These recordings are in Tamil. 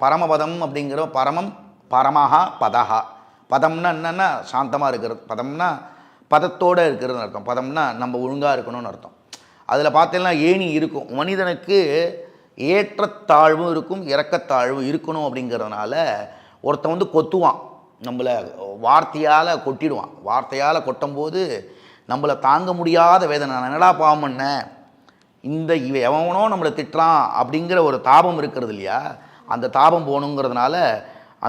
பரமபதம் அப்படிங்கிற பரமம் பரமஹா பதஹா. பதம்னா என்னென்னா சாந்தமாக இருக்கிறது. பதம்னா பதத்தோடு இருக்கிறதுன்னு அர்த்தம். பதம்னா நம்ம ஒழுங்காக இருக்கணும்னு அர்த்தம். அதில் பார்த்தீங்கன்னா ஏணி இருக்கும். மனிதனுக்கு ஏற்றத்தாழ்வும் இருக்கும் இறக்கத்தாழ்வும் இருக்கணும் அப்படிங்கிறதுனால ஒருத்தன் வந்து கொத்துவான். நம்மளை வார்த்தையால் கொட்டிடுவான். வார்த்தையால் கொட்டும்போது நம்மளை தாங்க முடியாத வேதனை. நான் என்னடா பாவம் பண்ணேன்? இந்த இவ எவனோ நம்மளை திட்டுறான் அப்படிங்கிற ஒரு தாபம் இருக்கிறது இல்லையா? அந்த தாபம் போகணுங்கிறதுனால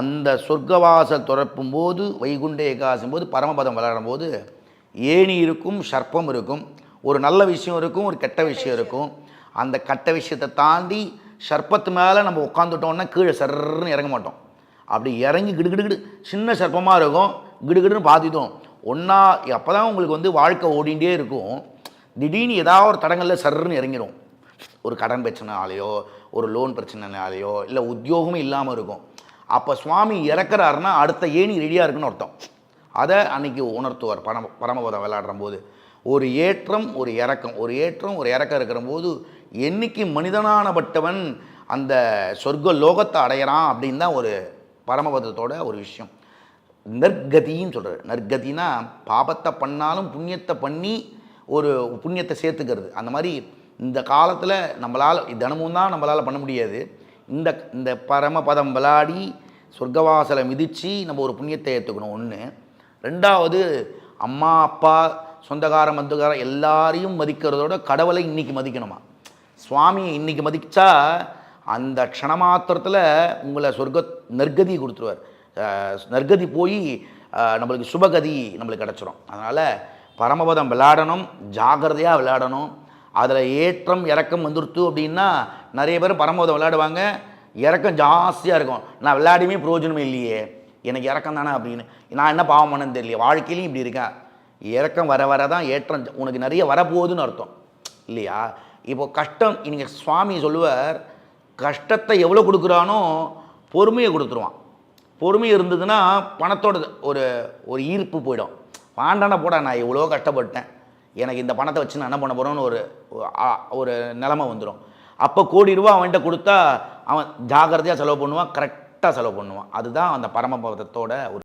அந்த சொர்க்கவாசல் துறப்பும் போது வைகுண்ட ஏகாசும் போது பரமபதம் விளையாடும் போது ஏணி இருக்கும் சர்ப்பம் இருக்கும். ஒரு நல்ல விஷயம் இருக்கும் ஒரு கெட்ட விஷயம் இருக்கும். அந்த கெட்ட விஷயத்தை தாண்டி சர்ப்பத்து மேலே நம்ம உட்காந்துட்டோம்னா கீழே சர்ன்னு இறங்க மாட்டோம். அப்படி இறங்கி கிடுகிடுகிடு சின்ன சர்ப்பமாக இருக்கும் கிடுகிடுன்னு பாதித்தோம் ஒன்றா அப்போ தான் உங்களுக்கு வந்து வாழ்க்கை ஓடிண்டே இருக்கும். திடீர்னு ஏதாவது ஒரு தடங்களில் சர்ன்னு இறங்கிடும் ஒரு கடன் பிரச்சனைனாலேயோ ஒரு லோன் பிரச்சனைனாலேயோ இல்லை உத்தியோகமே இல்லாமல் இருக்கும். அப்போ சுவாமி இறக்குறாருன்னா அடுத்த ஏணி ரெடியாக இருக்குன்னு அர்த்தம். அதை அன்னைக்கு உணர்த்துவார். பரம பரமபதம் விளையாடுற போது ஒரு ஏற்றம் ஒரு இறக்கம். ஒரு ஏற்றம் ஒரு இறக்கம் இருக்கிற போது என்னைக்கு மனிதனானப்பட்டவன் அந்த சொர்க்க லோகத்தை அடையிறான் அப்படின்னு தான் ஒரு பரமபதத்தோட ஒரு விஷயம். நற்கதின்னு சொல்கிறார் நற்கதினா பாபத்தை பண்ணாலும் புண்ணியத்தை பண்ணி ஒரு புண்ணியத்தை சேர்த்துக்கிறது. அந்த மாதிரி இந்த காலத்தில் நம்மளால் தினமும் தான் நம்மளால் பண்ண முடியாது. இந்த இந்த பரமபதம் விளாடி சொர்க்கவாசலை மிதித்து நம்ம ஒரு புண்ணியத்தை ஏற்றுக்கணும் ஒன்று ரெண்டாவது அம்மா அப்பா சொந்தக்கார மந்துக்கார எல்லாரையும் மதிக்கிறதோட கடவுளை இன்றைக்கி மதிக்கணுமா? சுவாமியை இன்னைக்கு மதிச்சா அந்த க்ஷணமாத்திரத்தில் உங்களை சொர்க்க நற்கதி கொடுத்துருவார். நற்கதி போய் நம்மளுக்கு சுபகதி நம்மளுக்கு கிடச்சிரும். அதனால் பரமபதம் விளையாடணும் ஜாகிரதையாக விளையாடணும் அதில் ஏற்றம் இறக்கம் வந்துருத்து அப்படின்னா நிறைய பேர் பரமபதம் விளையாடுவாங்க. இறக்கம் ஜாஸ்தியாக இருக்கும். நான் விளையாடுமே பிரயோஜனமே இல்லையே. எனக்கு இறக்கம் தானே அப்படின்னு. நான் என்ன பாவம் பண்ணேன்னு தெரியல வாழ்க்கையிலையும் இப்படி இருக்கேன் இறக்கம் வர வர தான் ஏற்றம். உனக்கு நிறைய வரப்போகுதுன்னு அர்த்தம். இல்லையா? இப்போ கஷ்டம் நீங்கள் சுவாமி சொல்லுவார் கஷ்டத்தை எவ்வளோ கொடுக்குறானோ பொறுமையை கொடுத்துருவான். பொறுமை இருந்ததுன்னா பணத்தோட ஒரு ஒரு ஈர்ப்பு போயிடும். பாண்டான போடா நான் எவ்வளோ கஷ்டப்பட்டேன். எனக்கு இந்த பணத்தை வச்சு நான் என்ன பண்ண போகிறோன்னு ஒரு ஒரு நிலமை வந்துடும் அப்போ கோடி ரூபா அவன்கிட்ட கொடுத்தா அவன் ஜாகிரதையாக செலவு பண்ணுவான் கரெக்டாக செலவு பண்ணுவான். அதுதான் அந்த பரமபதத்தோட ஒரு